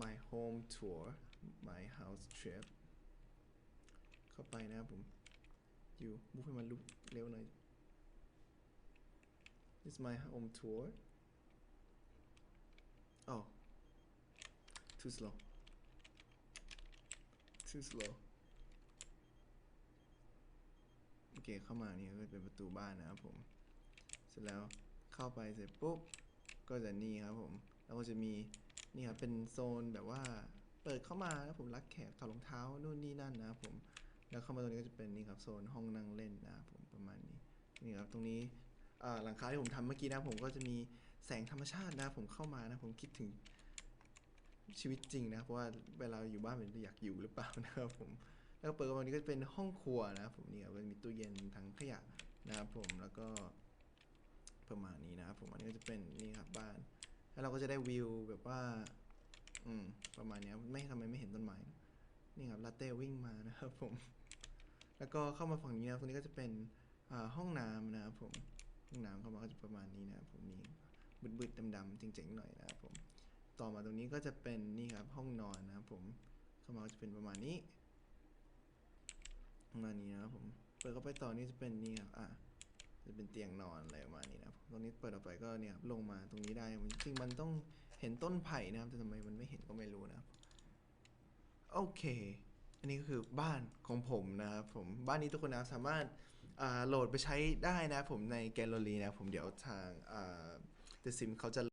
my home tour my house trip เข้าไปนะครับผม อยู่มุกให้มันลุกเร็วหน่อย this is my home tour oh too slow too slow โอเคเข้ามานี่ก็เป็นประตูบ้านนะครับผม เสร็จแล้วเข้าไปเสร็จปุ๊บ ก็จะนี่ครับผม แล้วก็จะมี นี่ครับเป็นโซนแบบว่าเปิดเข้ามาแล้วผมรักแขกถอดรองเท้านู่นนี่นั่นนะครับผมแล้วเข้ามาตรงนี้ก็จะเป็นนี่ครับโซนห้องนั่งเล่นนะครับผมประมาณนี้นี่ครับตรงนี้หลังคาที่ผมทำเมื่อกี้นะผมก็จะมีแสงธรรมชาตินะครับผมเข้ามานะผมคิดถึงชีวิตจริงนะเพราะว่าเวลาอยู่บ้านมันอยากอยู่หรือเปล่านะครับผมแล้วเปิดเข้ามานี้ก็จะเป็นห้องครัวนะครับผมนี่ครับมันมีตู้เย็นทั้งขยะนะครับผมแล้วก็ประมาณนี้นะครับผมอันนี้ก็จะเป็นนี่ครับบ้าน แล้วเราก็จะได้วิวแบบว่า อืม ประมาณนี้ไม่ทำไมไม่เห็นต้นไม้ นี่ครับลาเต้วิ่งมานะครับผม แล้วก็เข้ามาฝั่งนี้นะตรงนี้ก็จะเป็นอ่าห้องน้ำนะครับผม ห้องน้ำเข้ามาก็จะประมาณนี้นะครับผมนี่บึดๆดำๆเจ๋งๆหน่อยนะครับผม ต่อมาตรงนี้ก็จะเป็นนี่ครับห้องนอนนะครับผม เข้ามาก็จะเป็นประมาณนี้ประมาณนี้นะครับผม เปิดเข้าไปต่อนี่จะเป็นนี่ครับ อะ จะเป็นเตียงนอนอะไรประมาณนี้นะครับตรงนี้เปิดออกไปก็เนี่ยลงมาตรงนี้ได้จริงมันต้องเห็นต้นไผ่นะครับแต่ทำไมมันไม่เห็นก็ไม่รู้นะครับโอเคอันนี้ก็คือบ้านของผมนะครับผมบ้านนี้ทุกคนนะสามารถาโหลดไปใช้ได้นะผมในแกลเลอรี่นะผมเดี๋ยวทางเดอะซิมเขาจะ